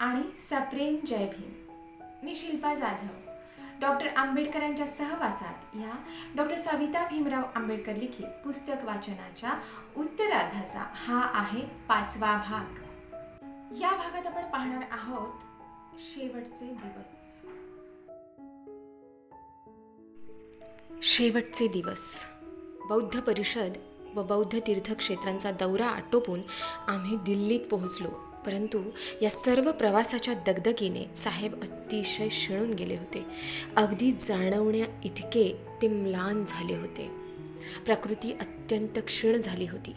आणि सप्रेम जय भीम. मी शिल्पा जाधव. डॉक्टर आंबेडकरांच्या सहवासात या डॉक्टर सविता भीमराव आंबेडकर लिखित पुस्तक वाचनाच्या उत्तरार्धाचा हा आहे पाचवा भाग. या भागात आपण पाहणार आहोत शेवटचे दिवस. शेवटचे दिवस. बौद्ध परिषद व बौद्ध तीर्थक्षेत्रांचा दौरा आटोपून आम्ही दिल्लीत पोहोचलो. परंतु या सर्व प्रवासाच्या दगदगीने साहेब अतिशय शिणून गेले होते. अगदी जाणवण्या इतके ते म्लान झाले होते. प्रकृती अत्यंत क्षीण झाली होती.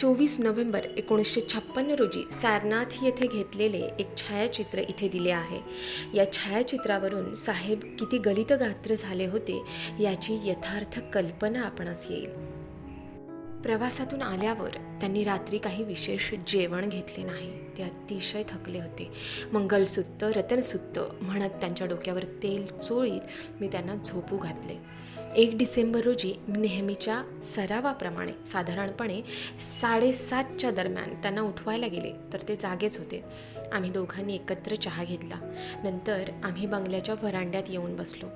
चोवीस नोव्हेंबर एकोणीसशे छप्पन्न रोजी सारनाथ येथे घेतलेले एक छायाचित्र इथे दिले आहे. या छायाचित्रावरून साहेब किती गलित गात्र झाले होते याची यथार्थ कल्पना आपणास येईल. प्रवासातून आल्यावर त्यांनी रात्री काही विशेष जेवण घेतले नाही. ते अतिशय थकले होते. मंगलसूत्र रतनसूत्र म्हणत त्यांच्या डोक्यावर तेल चोळीत मी त्यांना झोपू घातले. एक डिसेंबर रोजी नेहमीच्या सरावाप्रमाणे साधारणपणे साडेसातच्या दरम्यान त्यांना उठवायला गेले तर ते जागेच होते. आम्ही दोघांनी एकत्र चहा घेतला. नंतर आम्ही बंगल्याच्या व्हरांड्यात येऊन बसलो.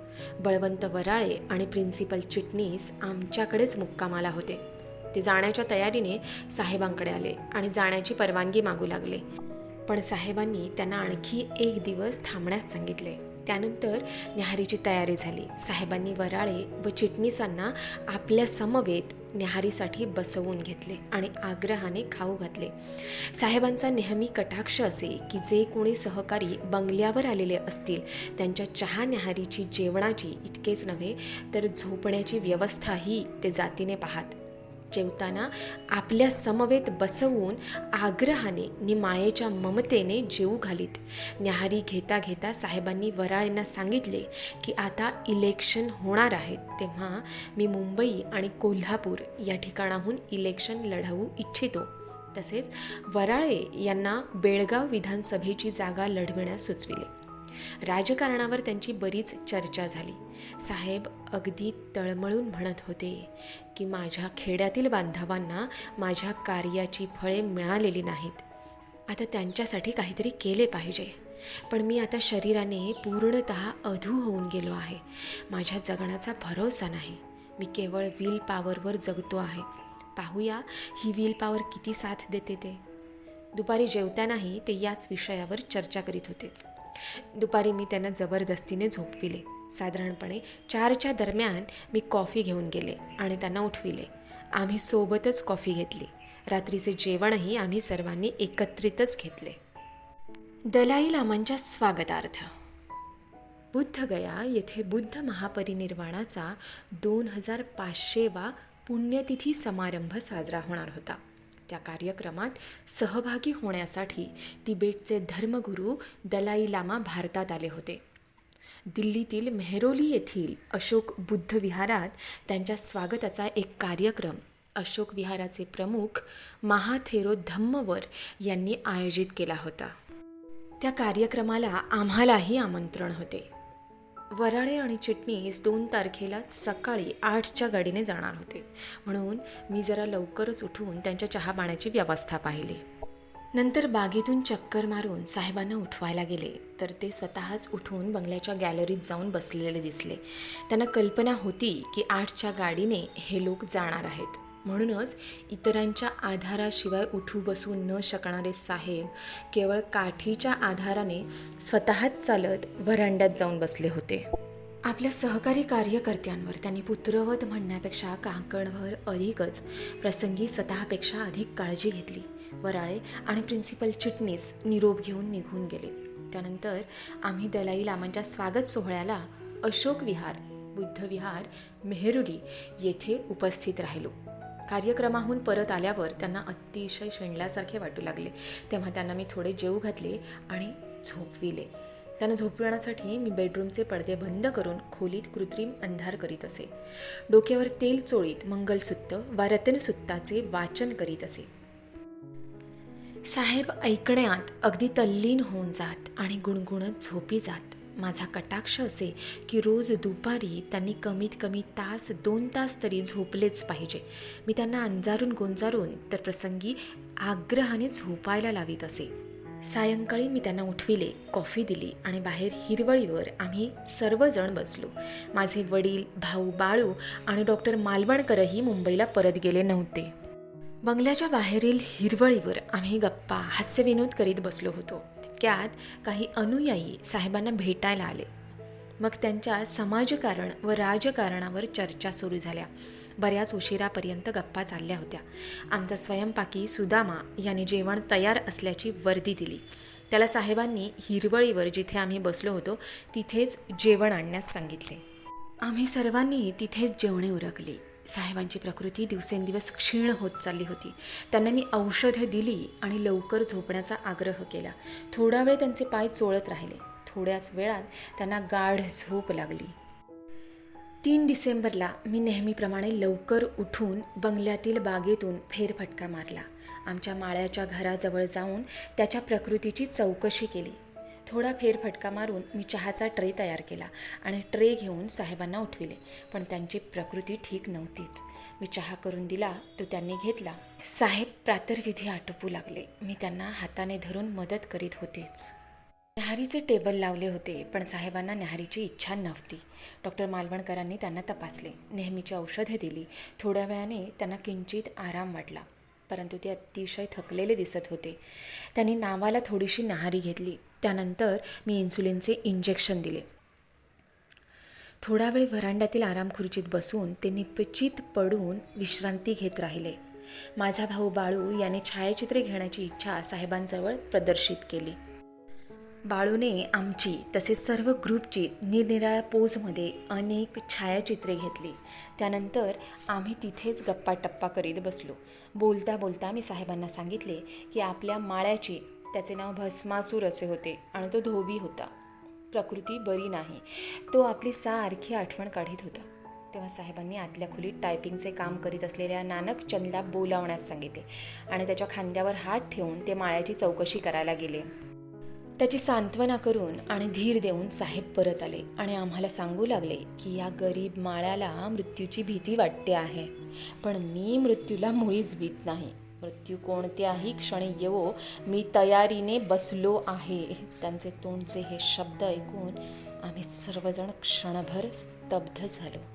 बळवंत वराळे आणि प्रिन्सिपल चिटणीस आमच्याकडेच मुक्कामाला होते. ते जाण्याच्या तयारीने साहेबांकडे आले आणि जाण्याची परवानगी मागू लागले. पण साहेबांनी त्यांना आणखी एक दिवस थांबण्यास सांगितले. त्यानंतर न्याहारीची तयारी झाली. साहेबांनी वराळे व चिटणीसांना आपल्या समवेत न्याहारीसाठी बसवून घेतले आणि आग्रहाने खाऊ घातले. साहेबांचा नेहमी कटाक्ष असे की जे कोणी सहकारी बंगल्यावर आलेले असतील त्यांच्या चहा न्याहारीची जेवणाची इतकेच नव्हे तर झोपण्याची व्यवस्थाही ते जातीने पाहात. जेवताना आपल्या समवेत बसवून आग्रहाने नि मायेच्या ममतेने जेवू घालीत. न्याहारी घेता घेता साहेबांनी वराळेंना सांगितले की आता इलेक्शन होणार आहेत तेव्हा मी मुंबई आणि कोल्हापूर या ठिकाणाहून इलेक्शन लढवू इच्छितो. तसेच वराळे यांना बेळगाव विधानसभेची जागा लढविण्यास सुचविले. राजकारणावर त्यांची बरीच चर्चा झाली. साहेब अगदी तळमळून म्हणत होते की माझ्या खेड्यातील बांधवांना माझ्या कार्याची फळे मिळालेली नाहीत. आता त्यांच्यासाठी काहीतरी केले पाहिजे. पण मी आता शरीराने पूर्णत अधू होऊन गेलो आहे. माझ्या जगण्याचा भरोसा नाही. मी केवळ व्हील पॉवरवर जगतो आहे. पाहूया ही व्हील पॉवर किती साथ देते ते. दुपारी जेवतानाही ते याच विषयावर चर्चा करीत होते. दुपारी मी त्यांना जबरदस्तीने झोपविले. साधारणपणे चारच्या दरम्यान मी कॉफी घेऊन गेले आणि त्यांना उठविले. आम्ही सोबतच कॉफी घेतली. रात्रीचे जेवणही आम्ही सर्वांनी एकत्रितच घेतले. दलाई लामांच्या स्वागतार्थ. बुद्धगया येथे बुद्ध महापरिनिर्वाणाचा दोन हजार पाचशेवा पुण्यतिथी समारंभ साजरा होणार होता. त्या कार्यक्रमात सहभागी होण्यासाठी तिबेटचे धर्मगुरू दलाई लामा भारतात आले होते. दिल्लीतील मेहरोली येथील अशोक बुद्ध विहारात त्यांच्या स्वागताचा एक कार्यक्रम अशोक विहाराचे प्रमुख महाथेरो धम्मवर यांनी आयोजित केला होता. त्या कार्यक्रमाला आम्हालाही आमंत्रण होते. वराळे आणि चिटणीस दोन तारखेला सकाळी आठच्या गाडीने जाणार होते. म्हणून मी जरा लवकरच उठून त्यांच्या चहा पाण्याची व्यवस्था पाहिली. नंतर बागेतून चक्कर मारून साहेबांना उठवायला गेले. तर ते स्वतःच उठून बंगल्याच्या गॅलरीत जाऊन बसलेले दिसले. त्यांना कल्पना होती की आठच्या गाडीने हे लोक जाणार आहेत. म्हणूनच इतरांच्या आधाराशिवाय उठू बसू न शकणारे साहेब केवळ काठीच्या आधाराने स्वतःच चालत व्हरांड्यात जाऊन बसले होते. आपल्या सहकारी कार्यकर्त्यांवर त्यांनी पुत्रवत म्हणण्यापेक्षा कांकणभर अधिकच प्रसंगी स्वतःपेक्षा अधिक काळजी घेतली. वराळे आणि प्रिन्सिपल चिटणीस निरोप घेऊन निघून गेले. त्यानंतर आम्ही दलाई लामांच्या स्वागत सोहळ्याला अशोक विहार बुद्ध विहार मेहरुली येथे उपस्थित राहिलो. कार्यक्रमाहून परत आल्यावर त्यांना अतिशय शेणल्यासारखे वाटू लागले. तेव्हा त्यांना मी थोडे जेव घातले आणि झोपविले. त्यांना झोपविण्यासाठी मी बेडरूमचे पडदे बंद करून खोलीत कृत्रिम अंधार करीत असे. डोक्यावर तेल चोळीत मंगलसूत्र वा रतनसुत्ताचे वाचन करीत असे. साहेब ऐकण्यात अगदी तल्लीन होऊन जात आणि गुणगुणत झोपी जात. माझा कटाक्ष असे की रोज दुपारी त्यांनी कमीत कमी तास दोन तास तरी झोपलेच पाहिजे. मी त्यांना अंजारून गोंजारून तर प्रसंगी आग्रहाने झोपायला लावीत असे. सायंकाळी मी त्यांना उठविले कॉफी दिली आणि बाहेर हिरवळीवर आम्ही सर्वजण बसलो. माझे वडील भाऊ बाळू आणि डॉक्टर मालवणकरही मुंबईला परत गेले नव्हते. बंगल्याच्या बाहेरील हिरवळीवर आम्ही गप्पा हास्यविनोद करीत बसलो होतो. त्यात काही अनुयायी साहेबांना भेटायला आले. मग त्यांच्या समाजकारण व राजकारणावर चर्चा सुरू झाल्या. बऱ्याच उशिरापर्यंत गप्पा चालल्या होत्या. आमचा स्वयंपाकी सुदामा याने जेवण तयार असल्याची वर्दी दिली. त्याला साहेबांनी हिरवळीवर जिथे आम्ही बसलो होतो तिथेच जेवण आणण्यास सांगितले. आम्ही सर्वांनी तिथेच जेवणे उरकली. साहेबांची प्रकृती दिवसेंदिवस क्षीण होत चालली होती. त्यांना मी औषधं दिली आणि लवकर झोपण्याचा आग्रह केला. थोडा वेळ त्यांचे पाय चोळत राहिले. थोड्याच वेळात त्यांना गाढ झोप लागली. तीन डिसेंबरला मी नेहमीप्रमाणे लवकर उठून बंगल्यातील बागेतून फेरफटका मारला. आमच्या माळ्याच्या घराजवळ जाऊन त्याच्या प्रकृतीची चौकशी केली. थोडा फेरफटका मारून मी चहाचा ट्रे तयार केला आणि ट्रे घेऊन साहेबांना उठविले. पण त्यांची प्रकृती ठीक नव्हतीच. मी चहा करून दिला तो त्यांनी घेतला. साहेब प्रातर्विधी आटोपू लागले. मी त्यांना हाताने धरून मदत करीत होतेच. न्याहारीचे टेबल लावले होते पण साहेबांना न्याहारीची इच्छा नव्हती. डॉक्टर मालवणकरांनी त्यांना तपासले. नेहमीची औषधे दिली. थोड्या वेळाने त्यांना किंचित आराम वाटला परंतु ते अतिशय थकलेले दिसत होते. त्यांनी नावाला थोडीशी न्याहारी घेतली. त्यानंतर मी इन्सुलिनचे इंजेक्शन दिले. थोडा वेळ व्हरांड्यातील आराम खुर्चीत बसून ते निपचित पडून विश्रांती घेत राहिले. माझा भाऊ बाळू याने छायाचित्रे घेण्याची इच्छा साहेबांजवळ प्रदर्शित केली. बाळूने आमची तसेच सर्व ग्रुपची निरनिराळ्या पोजमध्ये अनेक छायाचित्रे घेतली. त्यानंतर आम्ही तिथेच गप्पा टप्पा करीत बसलो. बोलता बोलता मी साहेबांना सांगितले की आपल्या माळ्याची त्याचे नाव भस्मासूर असे होते आणि तो धोबी होता. प्रकृती बरी नाही. तो आपली सारखी आठवण काढीत होता. तेव्हा साहेबांनी आतल्या खोलीत टायपिंगचे काम करीत असलेल्या नानक चंदला बोलावण्यास सांगितले आणि त्याच्या खांद्यावर हात ठेवून ते माळ्याची चौकशी करायला गेले. त्याची सांत्वना करून आणि धीर देऊन साहेब परत आले आणि आम्हाला सांगू लागले की या गरीब माळ्याला मृत्यूची भीती वाटते आहे. पण मी मृत्यूला मुळीच भीत नाही. मृत्यू कोणत्याही क्षणी येवो मी तयारीने बसलो आहे. त्यांचे तोंडचे हे शब्द ऐकून आम्ही सर्वजण क्षणभर स्तब्ध झालो.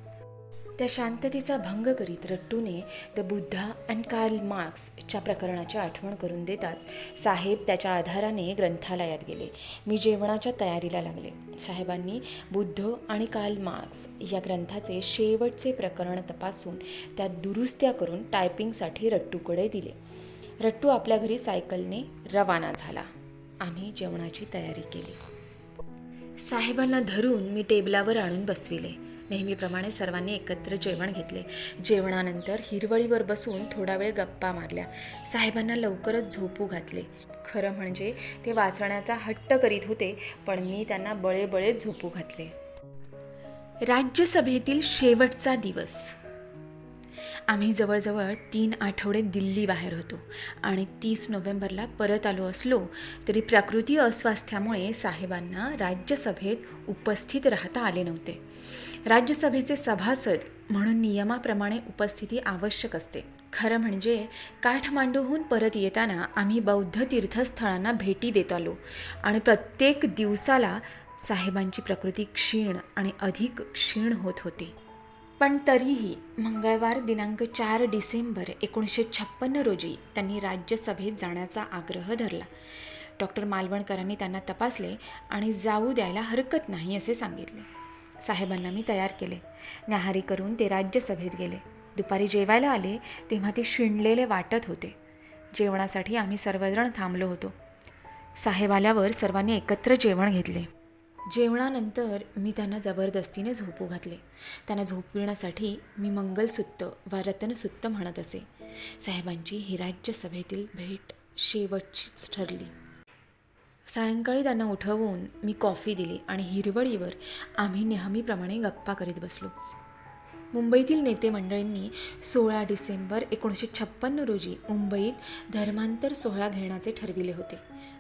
त्या शांततेचा भंग करीत रट्टूने द बुद्धा अँड कार्ल मार्क्सच्या प्रकरणाची आठवण करून देताच साहेब त्याच्या आधाराने ग्रंथालयात गेले. मी जेवणाच्या तयारीला लागले. साहेबांनी बुद्ध आणि कार्ल मार्क्स या ग्रंथाचे शेवटचे प्रकरण तपासून त्यात दुरुस्त्या करून टायपिंगसाठी रट्टूकडे दिले. रट्टू आपल्या घरी सायकलने रवाना झाला. आम्ही जेवणाची तयारी केली. साहेबांना धरून मी टेबलावर आणून बसविले. नेहमीप्रमाणे सर्वांनी एकत्र जेवण घेतले. जेवणानंतर हिरवळीवर बसून थोडा वेळ गप्पा मारल्या. साहेबांना लवकरच झोपू घातले. खरं म्हणजे ते वाचण्याचा हट्ट करीत होते पण मी त्यांना बळेबळेच झोपू घातले. राज्यसभेतील शेवटचा दिवस. आम्ही जवळजवळ तीन आठवडे दिल्ली बाहेर होतो आणि तीस नोव्हेंबरला परत आलो असलो तरी प्रकृती अस्वास्थ्यामुळे साहेबांना राज्यसभेत उपस्थित राहता आले नव्हते. राज्यसभेचे सभासद म्हणून नियमाप्रमाणे उपस्थिती आवश्यक असते. खरं म्हणजे काठमांडूहून परत येताना आम्ही बौद्ध तीर्थस्थळांना भेटी देत आलो आणि प्रत्येक दिवसाला साहेबांची प्रकृती क्षीण आणि अधिक क्षीण होत होती. पण तरीही मंगळवार दिनांक चार डिसेंबर एकोणीसशे छप्पन्न रोजी त्यांनी राज्यसभेत जाण्याचा आग्रह धरला. डॉक्टर मालवणकरांनी त्यांना तपासले आणि जाऊ द्यायला हरकत नाही असे सांगितले. साहेबांना मी तयार केले. न्याहारी करून ते राज्यसभेत गेले. दुपारी जेवायला आले तेव्हा ते शिणलेले वाटत होते. जेवणासाठी आम्ही सर्वजण थांबलो होतो. साहेब आल्यावर सर्वांनी एकत्र जेवण घेतले. जेवणानंतर मी त्यांना जबरदस्तीने झोपू घातले. त्यांना झोपविण्यासाठी मी मंगलसूत्र वा रत्नसुत्त म्हणत असे. साहेबांची ही राज्यसभेतील भेट शेवटचीच ठरली. सायंकाळी त्यांना उठवून मी कॉफी दिली आणि हिरवळीवर आम्ही नेहमीप्रमाणे गप्पा करीत बसलो. मुंबईतील नेते मंडळींनी सोळा डिसेंबर एकोणीसशे छप्पन्न रोजी मुंबईत धर्मांतर सोहळा घेण्याचे ठरविले होते.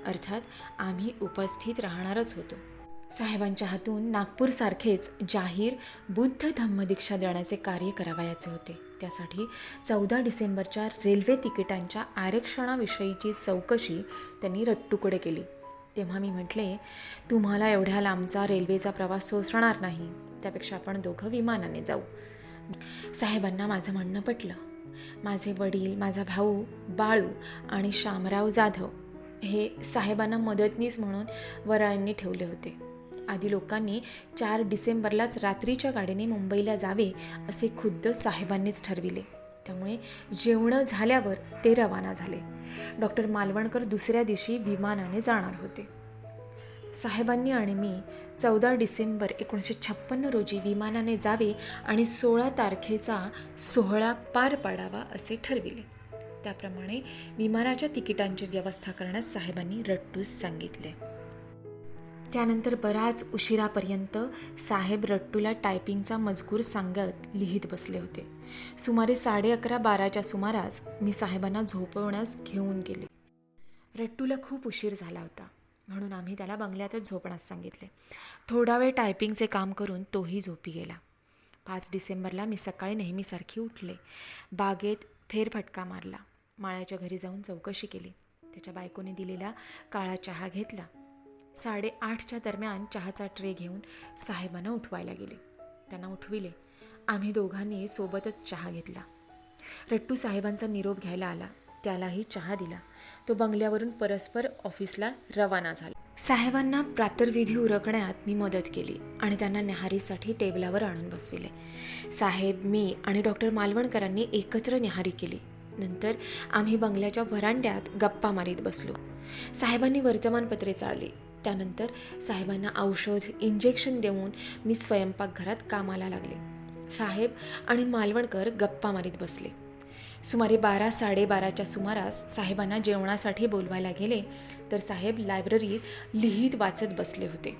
अर्थात आम्ही उपस्थित राहणारच होतो. साहेबांच्या हातून नागपूरसारखेच जाहीर बुद्ध धम्मदीक्षा देण्याचे कार्य करावयाचे होते. त्यासाठी चौदा डिसेंबरच्या रेल्वे तिकिटांच्या आरक्षणाविषयीची चौकशी त्यांनी रट्टुकडे केली. तेव्हा मी म्हटले तुम्हाला एवढ्या लांबचा रेल्वेचा प्रवास सोसणार नाही. त्यापेक्षा आपण दोघं विमानाने जाऊ. साहेबांना माझं म्हणणं पटलं. माझे वडील माझा भाऊ बाळू आणि शामराव जाधव हे साहेबांना मदतनीस म्हणून वराळ्यांनी ठेवले होते. आधी लोकांनी चार डिसेंबरलाच रात्रीच्या गाडीने मुंबईला जावे असे खुद्द साहेबांनीच ठरविले. त्यामुळे जेवणं झाल्यावर ते रवाना झाले. डॉक्टर मालवणकर दुसऱ्या दिवशी विमानाने जाणार होते. साहेबांनी आणि मी चौदा डिसेंबर एकोणीसशे छप्पन्न रोजी विमानाने जावे आणि सोळा तारखेचा सोहळा पार पाडावा असे ठरविले. त्याप्रमाणे विमानाच्या तिकिटांची व्यवस्था करण्यास साहेबांनी रट्टूस सांगितले. त्यानंतर बराच उशिरापर्यंत साहेब रट्टूला टायपिंगचा मजकूर सांगत लिहित बसले होते. सुमारे साडे अकरा बाराच्या सुमारास मी साहेबांना झोपवण्यास घेऊन गेले. रट्टूला खूप उशीर झाला होता म्हणून आम्ही त्याला बंगल्यातच झोपण्यास सांगितले. थोडा वेळ टायपिंगचे काम करून तोही झोपी गेला. पाच डिसेंबरला मी सकाळी नेहमीसारखी उठले. बागेत फेरफटका मारला. माळ्याच्या घरी जाऊन चौकशी केली. त्याच्या बायकोने दिलेला काळा चहा घेतला. साडेआठच्या दरम्यान चहाचा ट्रे घेऊन साहेबांना उठवायला गेले. त्यांना उठविले. आम्ही दोघांनी सोबतच चहा घेतला. रट्टू साहेबांचा निरोप घ्यायला आला. त्यालाही चहा दिला. तो बंगल्यावरून परस्पर ऑफिसला रवाना झाला. साहेबांना प्रातर्विधी उरकण्यात मी मदत केली आणि त्यांना न्याहारीसाठी टेबलावर आणून बसविले. साहेब मी आणि डॉक्टर मालवणकरांनी एकत्र न्याहारी केली. नंतर आम्ही बंगल्याच्या व्हरांड्यात गप्पा मारीत बसलो. साहेबांनी वर्तमानपत्रे चाळली. त्यानंतर साहेबांना औषध इंजेक्शन देऊन मी स्वयंपाकघरात कामाला लागले. साहेब आणि मालवणकर गप्पा मारीत बसले. सुमारे बारा साडेबाराच्या सुमारास साहेबांना जेवणासाठी बोलवायला गेले तर साहेब लायब्ररीत लिहित वाचत बसले होते.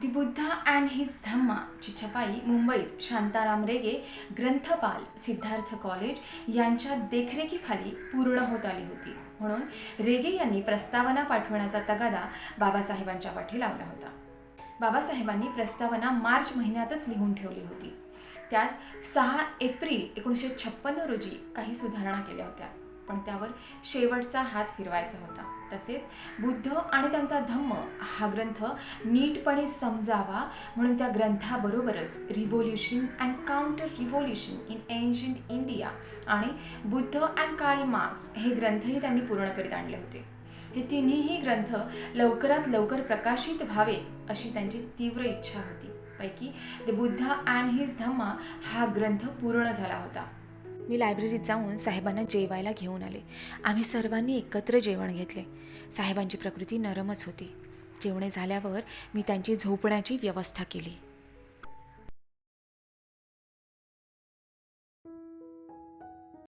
दि बुद्धा अँड हिज धम्मा ची छपाई मुंबईत शांताराम रेगे ग्रंथपाल सिद्धार्थ कॉलेज यांच्या देखरेखीखाली पूर्ण होत आली होती. म्हणून रेगे यांनी प्रस्तावना पाठवण्याचा तगादा बाबासाहेबांच्या पाठी लावला होता. बाबासाहेबांनी प्रस्तावना मार्च महिन्यातच लिहून ठेवली होती. त्यात सहा एप्रिल एकोणीसशे छप्पन्न रोजी काही सुधारणा केल्या होत्या पण त्यावर शेवटचा हात फिरवायचा होता. तसेच बुद्ध आणि त्यांचा धम्म हा ग्रंथ नीटपणे समजावा म्हणून त्या ग्रंथाबरोबरच revolution and counter revolution in ancient India आणि बुद्ध अँड कार्ल मार्क्स हे ग्रंथही त्यांनी पूर्ण करीत आणले होते. हे तिन्हीही ग्रंथ लवकरात लवकर प्रकाशित व्हावे अशी त्यांची तीव्र इच्छा होती. पैकी the Buddha and his Dhamma हा ग्रंथ पूर्ण झाला होता. मी लायब्ररीत जाऊन साहेबांना जेवायला घेऊन आले. आम्ही सर्वांनी एकत्र जेवण घेतले. साहेबांची प्रकृती नरमच होती. जेवणे झाल्यावर मी त्यांची झोपण्याची व्यवस्था केली.